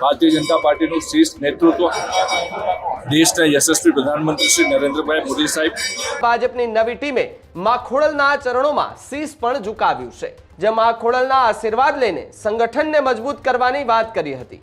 ભારતીય જનતા પાર્ટીનું શ્રેષ્ઠ નેતૃત્વ દેશના યશસ્વી પ્રધાનમંત્રી શ્રી નરેન્દ્રભાઈ મોદી સાહેબ. ભાજપની નવી ટીમે માખોડલના ચરણોમાં શીશ પણ ઝુકાવ્યું છે. જે માખોડલના આશીર્વાદ લઈને સંગઠનને મજબૂત કરવાની વાત કરી હતી.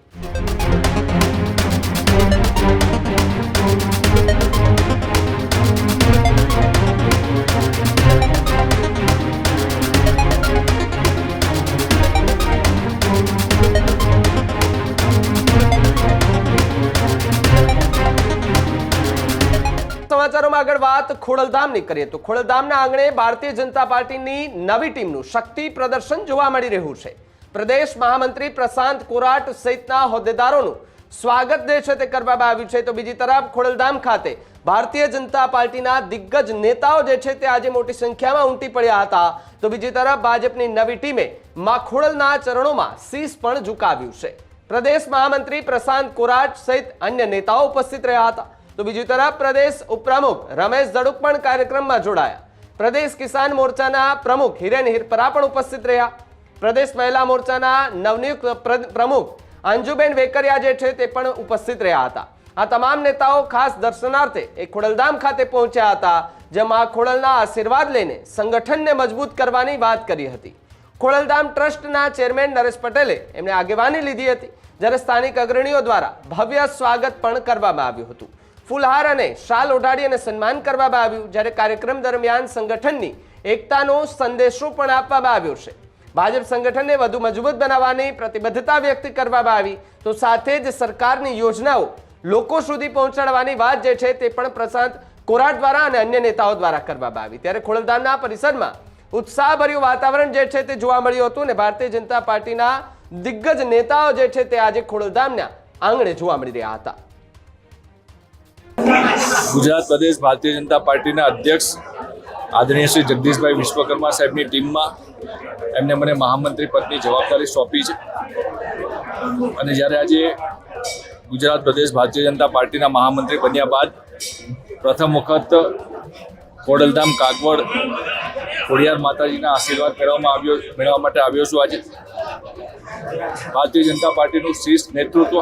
સમાચારોમાં આગળ વાત ખોડલધામની કરીએ તો ખોડલધામના આંગણે ભારતીય જનતા પાર્ટીની નવી ટીમનું શક્તિ પ્રદર્શન જોવા મળી રહ્યું છે. પ્રદેશ મહામંત્રી પ્રશાંત કોરાટ સહિતના હોદ્દેદારોનું સ્વાગત જે છે તે કરવામાં આવ્યું છે. તો બીજી તરફ ખોડલધામ ખાતે ભારતીય જનતા પાર્ટીના દિગ્ગજ નેતાઓ જે છે તે આજે મોટી સંખ્યામાં ઉમટી પડ્યા હતા. તો બીજી તરફ ભાજપની નવી ટીમે મા ખોડલના ચરણોમાં શીશ પણ ઝુકાવ્યું છે. પ્રદેશ મહામંત્રી પ્રશાંત કોરાટ સહિત અન્ય નેતાઓ ઉપસ્થિત રહ્યા હતા. તો બીજી તરફ પ્રદેશ ઉપપ્રમુખ રમેશ ઝડુક પણ કાર્યક્રમમાં જોડાયા. પ્રદેશ કિસાન મોરચાના પ્રમુખ હિરેન હિરપરા પણ ઉપસ્થિત રહ્યા. પ્રદેશ મહિલા મોરચાના નવનિયુક્ત પ્ર- પ્રમુખ અંજુબેન વેકરિયા જે છે તે પણ ઉપસ્થિત રહ્યા હતા. આ તમામ નેતાઓ ખાસ દર્શનાર્થે એ ખોડલધામ ખાતે પહોંચ્યા હતા, જેમાં ખોડલના આશીર્વાદ લઈને સંગઠનને મજબૂત કરવાની વાત કરી હતી. ખોડલધામ ટ્રસ્ટના ચેરમેન નરેશ પટેલે એમણે આગેવાની લીધી હતી, જ્યારે સ્થાનિક અગ્રણીઓ દ્વારા ભવ્ય સ્વાગત પણ કરવામાં આવ્યું હતું. ફૂલહાર અને શાલ ઓઢાડી અને સન્માન કરવામાં આવ્યું, જ્યારે કાર્યક્રમ દરમિયાન સંગઠનની એકતાનો સંદેશો પણ આપવામાં આવ્યો છે. ભાજપ સંગઠનને વધુ મજબૂત બનાવવાની પ્રતિબદ્ધતા વ્યક્ત કરવામાં આવી, તો સાથે જ સરકારની યોજનાઓ લોકો સુધી પહોંચાડવાની વાત જે છે તે પણ પ્રશાંત કોરાટ દ્વારા અને અન્ય નેતાઓ દ્વારા કરવામાં આવી. ત્યારે ખોડલધામના પરિસરમાં ઉત્સાહભર્યું વાતાવરણ જે છે તે જોવા મળ્યું હતું અને ભારતીય જનતા પાર્ટીના દિગ્ગજ નેતાઓ જે છે તે આજે ખોડલધામના આંગણે જોવા મળી રહ્યા હતા. ગુજરાત પ્રદેશ ભારતીય જનતા પાર્ટીના અધ્યક્ષ આદરણીય શ્રી જગદીશભાઈ વિશ્વકર્મા સાહેબની ટીમમાં એમને મને મહામંત્રી પદની જવાબદારી સોંપી છે. અને જ્યારે આજે ગુજરાત પ્રદેશ ભારતીય જનતા પાર્ટીના મહામંત્રી બન્યા બાદ પ્રથમ વખત ખોડલધામ કાગવડ ખોડિયાર માતાજીના આશીર્વાદ મેળવવામાં આવ્યો, મેળવવા માટે આવ્યો છું આજે. ભારતીય જનતા પાર્ટીનું શીર્ષ નેતૃત્વ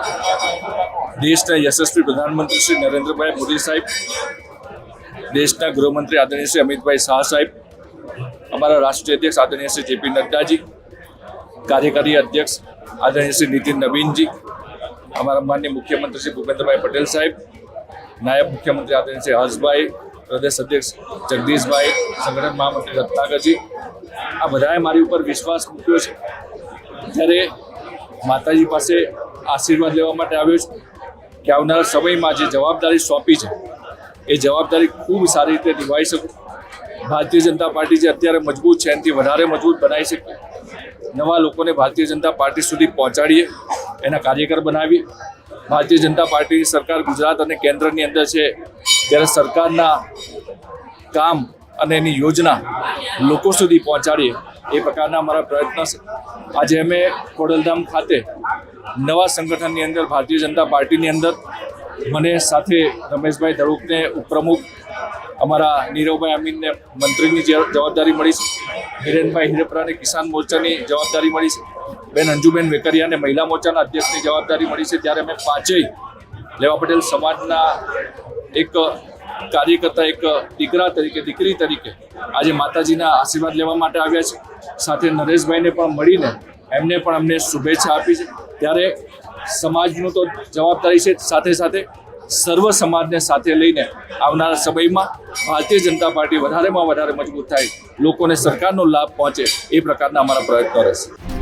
દેશના યશસ્વી પ્રધાનમંત્રી શ્રી નરેન્દ્રભાઈ મોદી સાહેબ, દેશના ગૃહમંત્રી આદરણીય શ્રી અમિતભાઈ શાહ સાહેબ, અમારા રાષ્ટ્રીય અધ્યક્ષ આદરણીય શ્રી જેપી નડ્ડાજી, કાર્યકારી અધ્યક્ષ આદરણીય શ્રી નીતિન નવીનજી, અમારા માન્ય મુખ્યમંત્રી શ્રી ભૂપેન્દ્રભાઈ પટેલ સાહેબ, નાયબ મુખ્યમંત્રી આદરણીય શ્રી હર્ષભાઈ, પ્રદેશ અધ્યક્ષ જગદીશભાઈ, સંગઠન મહામંત્રી રત્નાકરજી, આ બધાએ મારી ઉપર વિશ્વાસ મૂક્યો છે. ત્યારે માતાજી પાસે આશીર્વાદ લેવા માટે આવ્યો છું કે આવનારા સમયમાં જે જવાબદારી સોંપી છે, એ જવાબદારી ખૂબ સારી રીતે નિભાવી શકું. ભારતીય જનતા પાર્ટી જે અત્યારે મજબૂત છે, એનાથી વધારે મજબૂત બનાવી શકીએ. નવા લોકોને ભારતીય જનતા પાર્ટી સુધી પહોંચાડીએ, એના કાર્યકર બનાવીએ. ભારતીય જનતા પાર્ટીની સરકાર ગુજરાત અને કેન્દ્રની અંદર છે, ત્યારે સરકારના કામ અને એની યોજના લોકો સુધી પહોંચાડીએ, એ પ્રકારના અમારા પ્રયત્ન છે. આજે અમે ખોડલધામ ખાતે નવા સંગઠનની અંદર ભારતીય જનતા પાર્ટીની અંદર મને સાથે રમેશભાઈ ધડુકને ઉપપ્રમુખ અમારા નીરવભાઈ અમીનને મંત્રીની જવાબદારી મળી છે, હિરેનભાઈ હિરેપરાને કિસાન મોરચાની જવાબદારી મળી છે, બેન અંજુબેન વેકરિયાને મહિલા મોરચાના અધ્યક્ષની જવાબદારી મળી છે. ત્યારે અમે પાંચેય લેવા પટેલ સમાજના એક કાર્યકર્તા, એક દીકરા તરીકે, દીકરી તરીકે આજે માતાજીના આશીર્વાદ લેવા માટે આવ્યા છે. સાથે નરેશભાઈને પણ મળીને એમને પણ અમને શુભેચ્છા આપી છે. ત્યારે સમાજનું તો જવાબદારી છે સાથે સાથે સર્વ સમાજને સાથે લઈને આવનારા સમયમાં ભારતીય જનતા પાર્ટી વધારેમાં વધારે મજબૂત થાય, લોકોને સરકારનો લાભ પહોંચે એ પ્રકારના અમારા પ્રયત્નો રહેશે.